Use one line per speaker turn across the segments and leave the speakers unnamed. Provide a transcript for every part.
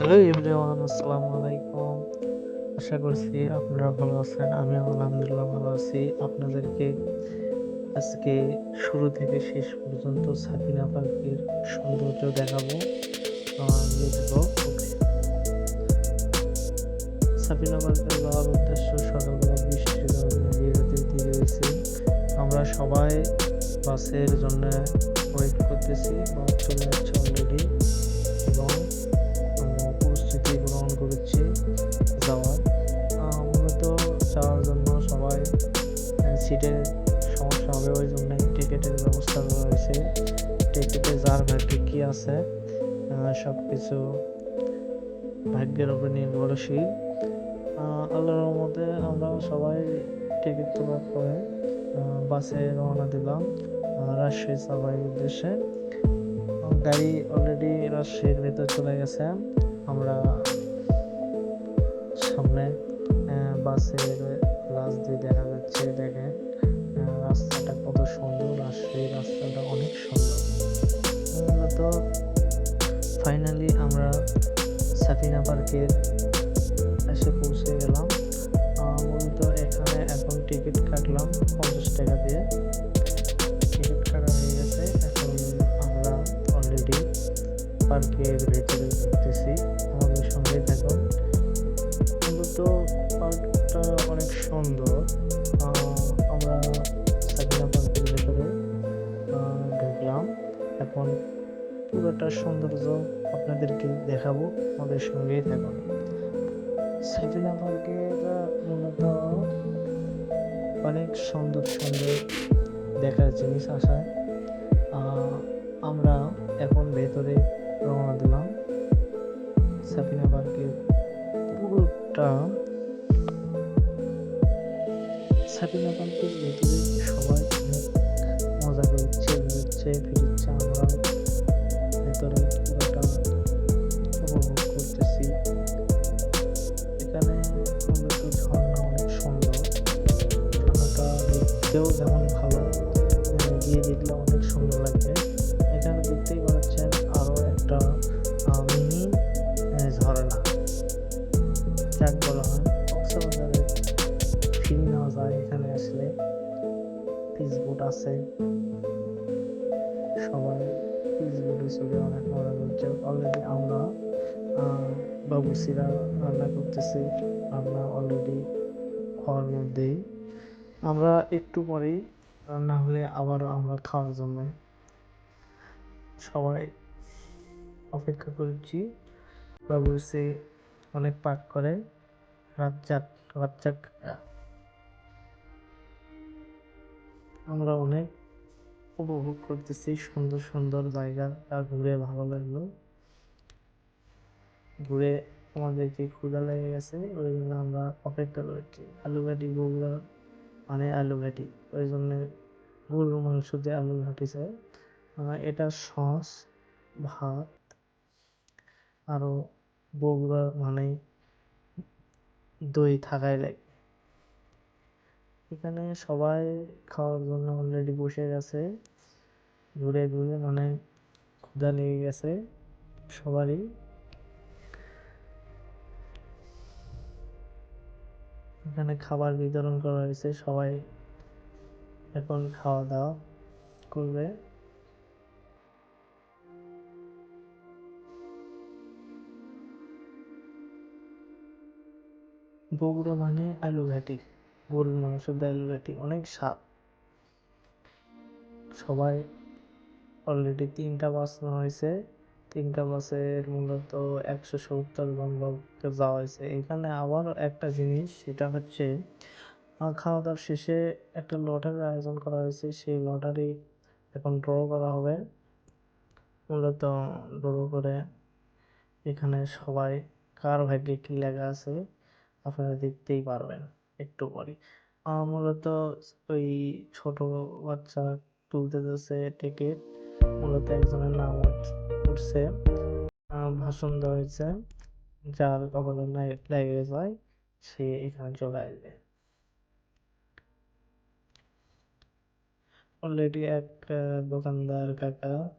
Hello everyone, আসসালামু আলাইকুম। আশা করছি আপনারা ভালো আছেন, আমিও আলহামদুলিল্লাহ ভালো আছি। আপনাদেরকে আজকে শুরু থেকে শেষ পর্যন্ত সাবিনা পার্কের সৌন্দর্য দেখাবো সাবিনা পার্কে যাওয়ার উদ্দেশ্য সকালবেলা বৃষ্টির কারণে বিরতি দিয়ে গেছি আমরা সবাই বাসের জন্য ওয়েট করতেছি বাস চলে যাচ্ছে অলরেডি এবং সিটের সমস্যা হবে ওই জন্য টিকিটের ব্যবস্থা করা হয়েছে। টিকিটে যার ভাগ্যে কী আছে সব কিছু ভাগ্যের উপর নির্ভরশীল। আল্লাহর রহমতে আমরা সবাই টিকিট পরে আহ, বাসে রওনা দিলাম রাজশাহী সাভারের উদ্দেশ্যে। গাড়ি অলরেডি রাজশাহীর ভেতর চলে গেছে। আমরা সামনে আহ, লাস্ট দিয়ে দেখা যাচ্ছে, দেখেন। রাস্তাটা কত সুন্দর রাজশাহী রাস্তাটা অনেক সুন্দর। মূলত ফাইনালি আমরা সাফিনা পার্কের এসে পৌঁছে গেলাম। মূলত এখানে এখন টিকিট কাটলাম পঞ্চাশ টাকা দিয়ে। টিকিট কাটা হয়ে গেছে, এখন আমরা অলরেডি পার্কের ভেতরে ঘুরতেছি আমাদের সঙ্গে থাকুন। মূলত পার্কটা অনেক সুন্দর। আমরা সাবিনা পার্কের ভেতরে ঢুকলাম। এখন পুরোটা সৌন্দর্য আপনাদেরকে দেখাবো আমাদের সঙ্গেই থাকুন। সাবিনা পার্কের মূলত অনেক সুন্দর সুন্দর দেখার জিনিস আহ, আমরা এখন ভেতরে রওনা দিলাম। সাবিনা পার্কের পুরোটা সাবিনা পার্কের ভেতরে সবাই মজা করছে ঘুরছে ফিরছে আমরা ভেতরে। আসলে পিস বোট আছে। সবাই পিস বোটে চলে অনেক মজা করছে। অলরেডি আমরা বাবুসিরা রান্না করতেছি। রান্না অলরেডি হওয়ার মধ্যেই। আমরা একটু পরেই রান্না হলে আবারও আমরা খাওয়ার জন্য সবাই অপেক্ষা করছি। বাবুসি অনেক পাক করে। রাজ্জাক রাজ্জাক আমরা অনেক উপভোগ করতেছি, সুন্দর সুন্দর জায়গা ঘুরে ভালো লাগল। ঘুরে আমাদেরকে ক্ষুধা লেগে গেছে, ওই জন্য আমরা অপেক্ষা করছি। আলু ঘাটি বগুড়া মানে আলু ঘাটি ওই জন্য গরুর মাংস দিয়ে আলু ঘাটি চাই এটা সস, ভাত, আরও বগুড়া মানে দই থাকাই লাগে। এখানে সবাই খাওয়ার জন্য অলরেডি বসে গেছে। ঘুরে ঘুরে মানে ক্ষুধা লেগে গেছে সবারই। এখানে খাবার বিতরণ করা হয়েছে, সবাই এখন খাওয়া দাওয়া করবে। বগুড়া মানে আলু ঘাটি গরুর মাংস দিয়ে আলু অনেক স্বাদ সবাই অলরেডি তিনটা বাস হয়েছে। তিনটা বাসের মূলত একশো সত্তর লোককে যাওয়া হয়েছে। এখানে আবার একটা জিনিস, সেটা হচ্ছে খাওয়া দাওয়ার শেষে একটা লটারির আয়োজন করা হয়েছে। সেই লটারি এখন ড্র করা হবে। মূলত ড্র করে এখানে সবাই কার ভাগ্যে কি লেখা আছে, আপনারা দেখতেই পারবেন। একটু পরে। মূলত ওই ছোট বাচ্চা তুলতে যাচ্ছে টিকিট মূলত একজনের নাম উঠছে। ভাষণ দেওয়া হয়েছে, যার নাই- লেগে যায়, সে এখানে চলে আসবে। অলরেডি এক দোকানদার কাকা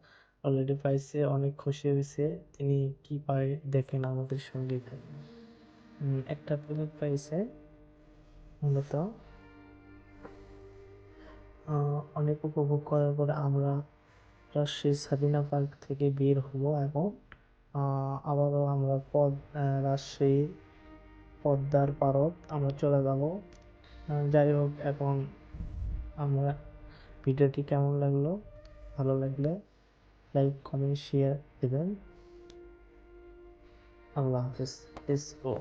অলরেডি পাইছে, অনেক খুশি হয়েছে। তিনি কি পায়, দেখেন আমাদের সঙ্গে একটা পেমেন্ট পাইছে। মূলত অনেক উপভোগ করার পরে আমরা রাজশাহী সাবিনা পার্ক থেকে বের হব এবং আবারও আমরা পদ রাজশাহী পদ্মার পারত আমরা চলে যাব। যাই হোক এখন আমরা ভিডিওটি কেমন লাগল? ভালো লাগলে লাইক, কমেন্ট শেয়ার দেবেন। আল্লাহ হাফিজ। Let's go